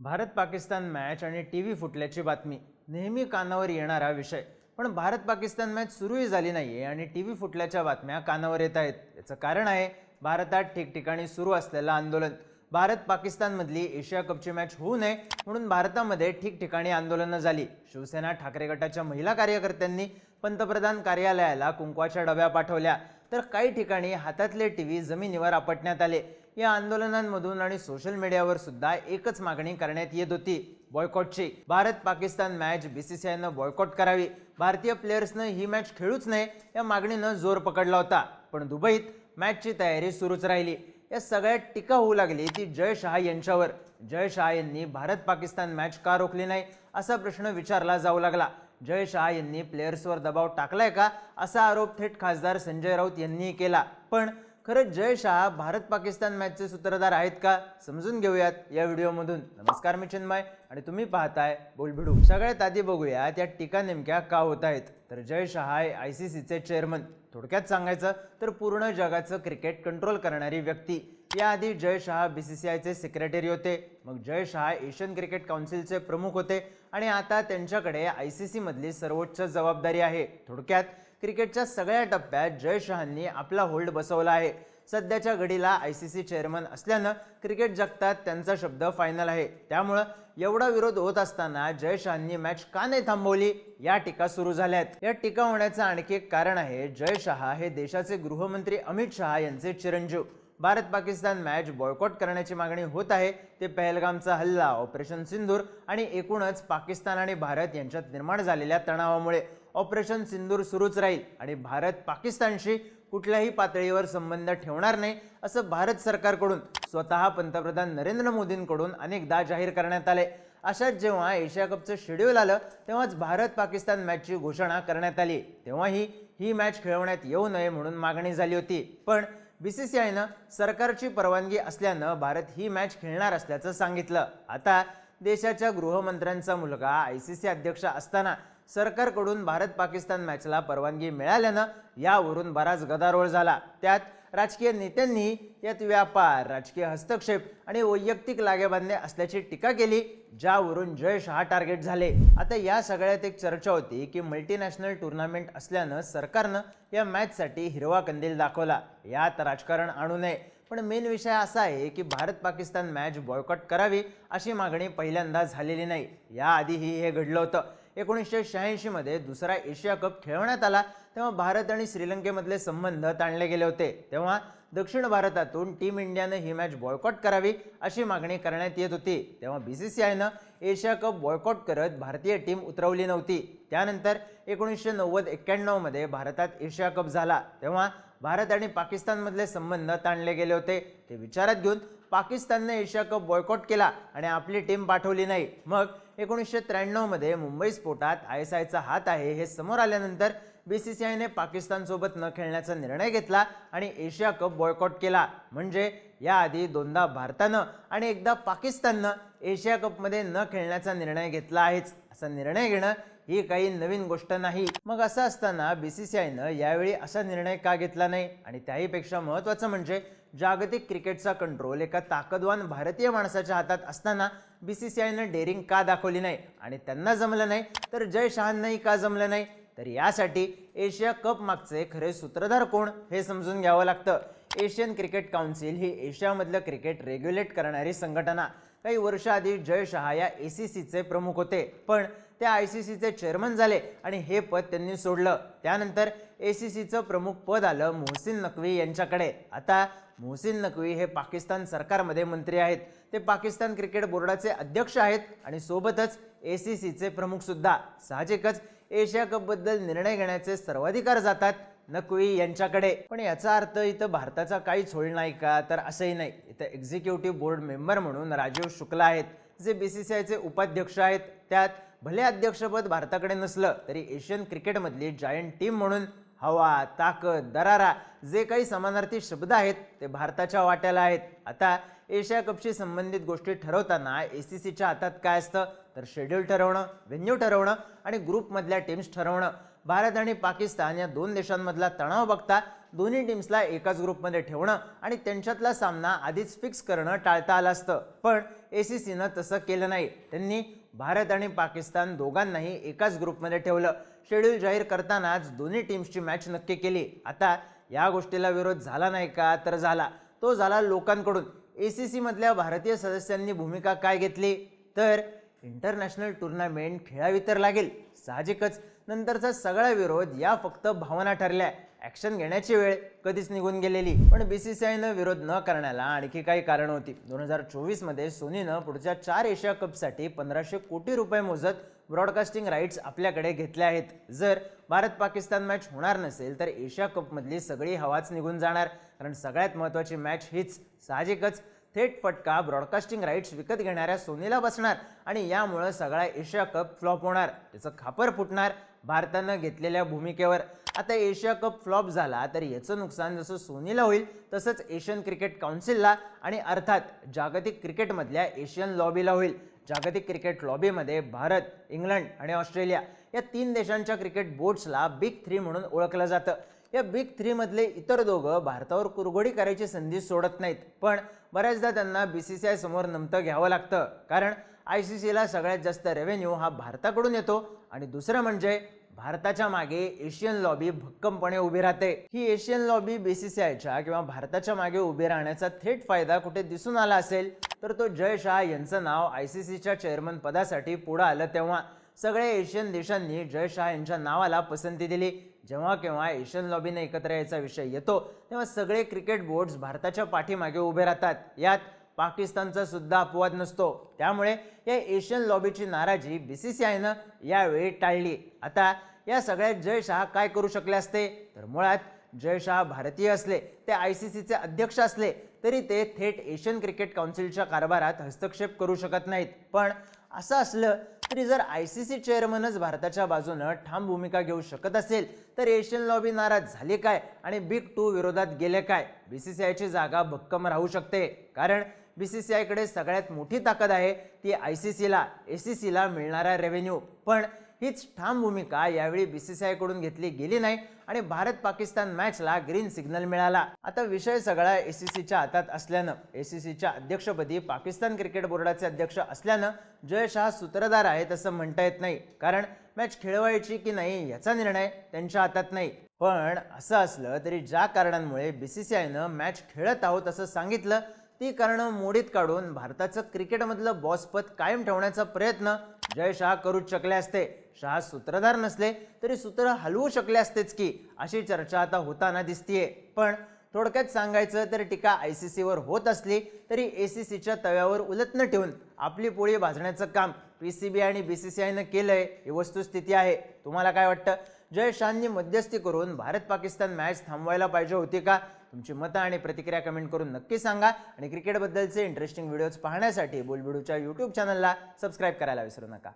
Bharat Pakistan match आणि T V फुटल्याची बातमी. नेहमी कानावर येणारा विषय. पण भारत पाकिस्तान मॅच सुरूही झाली नाही आहे आणि टी व्ही फुटल्याच्या बातम्या कानावर येत आहेत. याचं कारण आहे भारतात ठिकठिकाणी सुरू असलेलं आंदोलन. भारत पाकिस्तानमधली एशिया कपची मॅच होऊ नये म्हणून भारतामध्ये ठिकठिकाणी आंदोलनं झाली. शिवसेना ठाकरे गटाच्या महिला कार्यकर्त्यांनी पंतप्रधान कार्यालयाला कुंकवाच्या डब्या पाठवल्या. तर काही ठिकाणी हातातले टी व्ही जमिनीवर आपटण्यात आले. या आंदोलनांमधून आणि सोशल मीडियावर सुद्धा एकच मागणी करण्यात येत होती. बॉयकॉटची. भारत पाकिस्तान मॅच बीसीसीआयनं बॉयकॉट करावी. भारतीय प्लेयर्सनं ही मॅच खेळूच नये या मागणीनं जोर पकडला होता. पण दुबईत मॅचची तयारी सुरूच राहिली. या सगळ्यात टीका होऊ लागली ती जय शहा यांच्यावर. जय शहा यांनी भारत पाकिस्तान मॅच का रोखली नाही असा प्रश्न विचारला जाऊ लागला. जय शहा यांनी प्लेयर्सवर दबाव टाकलाय का असा आरोप थेट खासदार संजय राऊत यांनीही केला. पण खरंच जय शहा भारत पाकिस्तान मॅचचे सूत्रधार आहेत का? समजून घेऊयात या व्हिडिओमधून. नमस्कार मी चिन्मय आणि तुम्ही पाहताय बोलभिडू सगळ्यात आधी बघूया त्या टीका नेमक्या का होत आहेत? तर जय शहा हे आय सी सीचे चेअरमन थोडक्यात सांगायचं तर पूर्ण जगाचं क्रिकेट कंट्रोल करणारी व्यक्ती. याआधी Jay Shah B C C आयचे सेक्रेटरी होते. मग जय शहा एशियन क्रिकेट काउन्सिलचे प्रमुख होते. आणि आता त्यांच्याकडे आय सी सीमधली सर्वोच्च जबाबदारी आहे. थोडक्यात क्रिकेटच्या सगळ्या टप्प्यात जय शहांनी आपला होल्ड बसवला आहे. सध्याच्या घडीला आय सी सी चेअरमन असल्यानं क्रिकेट जगतात त्यांचा शब्द फायनल आहे. त्यामुळं एवढा विरोध होत असताना जय शहांनी मॅच का नाही थांबवली? या टीका सुरू झाल्यात. या टीका होण्याचं आणखी एक कारण आहे जय शहा हे देशाचे गृहमंत्री अमित शहा यांचे चिरंजीव. भारत पाकिस्तान मॅच बॉयकॉट करण्याची मागणी होत आहे. ते पहलगामचा हल्ला ऑपरेशन सिंधूर आणि एकूणच पाकिस्तान आणि भारत यांच्यात निर्माण झालेल्या तणावामुळे. ऑपरेशन सिंदूर सुरूच राहील आणि भारत पाकिस्तानशी कुठल्याही पातळीवर संबंध ठेवणार नाही असं भारत सरकारकडून स्वतः पंतप्रधान नरेंद्र मोदींकडून अनेकदा जाहीर करण्यात आले. अशात जेव्हा एशिया कपचं शेड्यूल आलं तेव्हाच भारत पाकिस्तान मॅचची घोषणा करण्यात आली. तेव्हाही ही मॅच खेळवण्यात येऊ नये म्हणून मागणी झाली होती. पण बी सी सी आयनं सरकारची परवानगी असल्यानं भारत ही मॅच खेळणार असल्याचं सांगितलं. आता देशाच्या गृहमंत्र्यांचा मुलगा आय सी सी अध्यक्ष असताना सरकारकडून भारत पाकिस्तान मॅचला परवानगी मिळाल्यानं यावरून बराच गदारोळ झाला. त्यात राजकीय नेत्यांनी यात व्यापार राजकीय हस्तक्षेप आणि वैयक्तिक लागेबांधे असल्याची टीका केली ज्यावरून जय शहा टार्गेट झाले. आता या सगळ्यात एक चर्चा होती की मल्टीनॅशनल टुर्नामेंट असल्यानं सरकारनं या मॅचसाठी हिरवा कंदील दाखवला. यात राजकारण आणू नये. पण मेन विषय असा आहे की भारत पाकिस्तान मॅच बॉयकॉट करावी अशी मागणी पहिल्यांदा झालेली नाही. याआधीही हे घडलं होतं. एकोणीसशे शहाऐंशीमध्ये दुसरा एशिया कप खेळवण्यात आला तेव्हा भारत आणि श्रीलंकेमधले संबंध ताणले गेले होते. तेव्हा दक्षिण भारतातून टीम इंडियानं ही मॅच बॉयकॉट करावी अशी मागणी करण्यात येत होती. तेव्हा बी सी सी आयनं एशिया कप बॉयकॉट करत भारतीय टीम उतरवली नव्हती. त्यानंतर एकोणीसशे नव्वद एक्क्याण्णवमध्ये भारतात एशिया कप झाला. तेव्हा भारत आणि पाकिस्तानमधले संबंध ताणले गेले होते. ते विचारात घेऊन पाकिस्तानने एशिया कप बॉयकॉट केला आणि आपली टीम पाठवली नाही. मग एकोणीसशे त्र्याण्णवमध्ये मुंबई स्फोटात आय एस आयचा हात आहे हे समोर आल्यानंतर बी सी सी आयने पाकिस्तानसोबत न खेळण्याचा निर्णय घेतला आणि एशिया कप बॉयकॉट केला. म्हणजे याआधी दोनदा भारतानं आणि एकदा पाकिस्ताननं एशिया कपमध्ये न खेळण्याचा निर्णय घेतला आहेच. असा निर्णय घेणं ही काही नवीन गोष्ट नाही. मग असं असताना बी सी सी आयनं यावेळी असा निर्णय का घेतला नाही? आणि त्याहीपेक्षा महत्त्वाचं म्हणजे जागतिक क्रिकेटचा कंट्रोल एका ताकदवान भारतीय माणसाच्या हातात असताना बी सी सी आयनं डेअरिंग का दाखवली नाही? आणि त्यांना जमलं नाही तर जय शहांनाही का जमलं नाही? तर यासाठी एशिया कप मागचे खरे सूत्रधार कोण? हे समजून घ्यावं लागतं. एशियन क्रिकेट काउन्सिल ही एशियामधलं क्रिकेट रेग्युलेट करणारी संघटना. काही वर्षाआधी जय शहा या ए सी सीचे प्रमुख होते. पण ते आय सी सीचे चेअरमन झाले आणि हे पद त्यांनी सोडलं. त्यानंतर ए सी सीचं प्रमुख पद आलं मोहसिन नकवी यांच्याकडे. आता मोहसिन नकवी हे पाकिस्तान सरकारमध्ये मंत्री आहेत. ते पाकिस्तान क्रिकेट बोर्डाचे अध्यक्ष आहेत आणि सोबतच ए सी सीचे प्रमुखसुद्धा साहजिकच एशिया कपबद्दल निर्णय घेण्याचे सर्वाधिकार जातात नकवी यांच्याकडे. पण याचा अर्थ इथं भारताचा काहीच होईल नाही का? तर असंही नाही. इथं एक्झिक्युटिव्ह बोर्ड मेंबर म्हणून राजीव शुक्ला आहेत. जे बी सी सी आयचे उपाध्यक्ष आहेत त्यात भले अध्यक्षपद भारताकडे नसलं तरी एशियन क्रिकेटमधली जायंट टीम म्हणून हवा ताकद दरारा जे काही समानार्थी शब्द आहेत ते भारताच्या वाट्याला आहेत. आता एशिया कपशी संबंधित गोष्टी ठरवताना ए सी सीच्या हातात काय असतं? तर शेड्यूल ठरवणं व्हेन्यू ठरवणं आणि ग्रुपमधल्या टीम्स ठरवणं. भारत आणि पाकिस्तान या दोन देशांमधला तणाव बघता दोन्ही टीम्सला एकाच ग्रुपमध्ये ठेवणं आणि त्यांच्यातला सामना आधीच फिक्स करणं टाळता आलं असतं. पण ए सी सीनं तसं केलं नाही. त्यांनी भारत आणि पाकिस्तान दोघांनाही एकाच ग्रुपमध्ये ठेवलं. शेड्यूल जाहीर करतानाच दोन्ही टीम्सची मॅच नक्की केली. आता या गोष्टीला विरोध झाला नाही का? तर झाला. तो झाला लोकांकडून. ए सी सीमधल्या भारतीय सदस्यांनी भूमिका काय घेतली? तर इंटरनॅशनल टुर्नामेंट खेळावी तर लागेल. साहजिकच. नंतरचा सगळा विरोध या फक्त भावना ठरल्या. ॲक्शन घेण्याची वेळ कधीच निघून गेलेली. पण बी सी सी आयनं विरोध न करण्याला आणखी काही कारण होती. दोन हजार चोवीसमध्ये सोनीनं पुढच्या चार एशिया कपसाठी पंधराशे कोटी रुपये मोजत ब्रॉडकास्टिंग राईट्स आपल्याकडे घेतल्या आहेत. जर भारत पाकिस्तान मॅच होणार नसेल तर एशिया कपमधली सगळी हवाच निघून जाणार. कारण सगळ्यात महत्त्वाची मॅच हीच साहजिकच थेट फटका ब्रॉडकास्टिंग राईट्स विकत घेणाऱ्या सोनीला बसणार आणि यामुळं सगळा एशिया कप फ्लॉप होणार. त्याचं खापर फुटणार भारतानं घेतलेल्या भूमिकेवर. आता एशिया कप फ्लॉप झाला तर याचं नुकसान जसं सोनीला होईल तसंच एशियन क्रिकेट काउन्सिलला आणि अर्थात जागतिक क्रिकेटमधल्या एशियन लॉबीला होईल. जागतिक क्रिकेट लॉबीमध्ये भारत इंग्लंड आणि ऑस्ट्रेलिया या तीन देशांच्या क्रिकेट बोर्ड्सला बिग थ्री म्हणून ओळखलं जातं. या बिग थ्रीमधले इतर दोघं भारतावर कुरघोडी करायची संधी सोडत नाहीत पण बऱ्याचदा त्यांना बी सी सी आय समोर नमतं घ्यावं लागतं. कारण आय सी सीला सगळ्यात जास्त रेव्हेन्यू हा भारताकडून येतो आणि दुसरं म्हणजे भारताच्या मागे एशियन लॉबी भक्कमपणे उभी राहते. ही एशियन लॉबी बीसीसीआयच्या किंवा भारताच्या मागे उभी राहण्याचा थेट फायदा कुठे दिसून आला असेल तर तो जय शहा यांचं नाव आय सी सीच्या चेअरमन पदासाठी पुढं आलं तेव्हा सगळ्या एशियन देशांनी जय शहा यांच्या नावाला पसंती दिली. जेव्हा केव्हा एशियन लॉबीने एकत्र यायचा विषय येतो तेव्हा सगळे क्रिकेट बोर्ड्स भारताच्या पाठीमागे उभे राहतात. यात पाकिस्तानचा सुद्धा अपवाद नसतो. त्यामुळे या एशियन लॉबीची नाराजी बी सी सी आयनं यावेळी टाळली. आता या सगळ्यात जय शहा काय करू शकले असते? तर मुळात जय शहा भारतीय असले ते आय सी सीचे अध्यक्ष असले तरी ते थेट एशियन क्रिकेट काउन्सिलच्या कारभारात हस्तक्षेप करू शकत नाहीत. पण असं असलं तरी जर आय सी सी चेअरमनच भारताच्या बाजूनं ठाम भूमिका घेऊ शकत असेल तर एशियन लॉबी नाराज झाली काय? आणि बिग टू विरोधात गेले काय? बी सी सी आयची जागा भक्कम राहू शकते. कारण बी सी सी आयकडे सगळ्यात मोठी ताकद आहे ती आय सी सीला ए सी सीला मिळणारा रेव्हेन्यू पण हीच ठाम भूमिका यावेळी बी सी सी आयकडून घेतली गेली नाही आणि भारत पाकिस्तान मॅचला ग्रीन सिग्नल मिळाला. आता विषय सगळा ए सी सीच्या हातात असल्यानं ए सी सीच्या अध्यक्षपदी पाकिस्तान क्रिकेट बोर्डाचे अध्यक्ष असल्यानं जय शाह सूत्रधार आहेत असं म्हणता येत नाही. कारण मॅच खेळवायची की नाही याचा निर्णय त्यांच्या हातात नाही. पण असं असलं तरी ज्या कारणांमुळे बी सी सी आयनं मॅच खेळत आहोत असं सांगितलं ती कारणं मोडीत काढून भारताचं क्रिकेटमधलं बॉसपद कायम ठेवण्याचा प्रयत्न जय शहा करूच शकले असते. शहा सूत्रधार नसले तरी सूत्र हलवू शकले असतेच की अशी चर्चा आता होताना दिसतीये. पण थोडक्यात सांगायचं तर टीका आय सी सीवर होत असली तरी ए सी सीच्या तव्यावर उलट न ठेवून आपली पोळी भाजण्याचं काम पी सी बी आणि बी सी सी आयनं केलंय ही वस्तुस्थिती आहे. तुम्हाला काय वाटतं? जय शहांनी मध्यस्थी करून भारत पाकिस्तान मॅच थांबवायला पाहिजे होती का? तुमची मतं आणि प्रतिक्रिया कमेंट करून नक्की सांगा. आणि क्रिकेटबद्दलचे इंटरेस्टिंग व्हिडिओज पाहण्यासाठी बोलबिडूच्या यूट्यूब चॅनलला सबस्क्राईब करायला विसरू नका.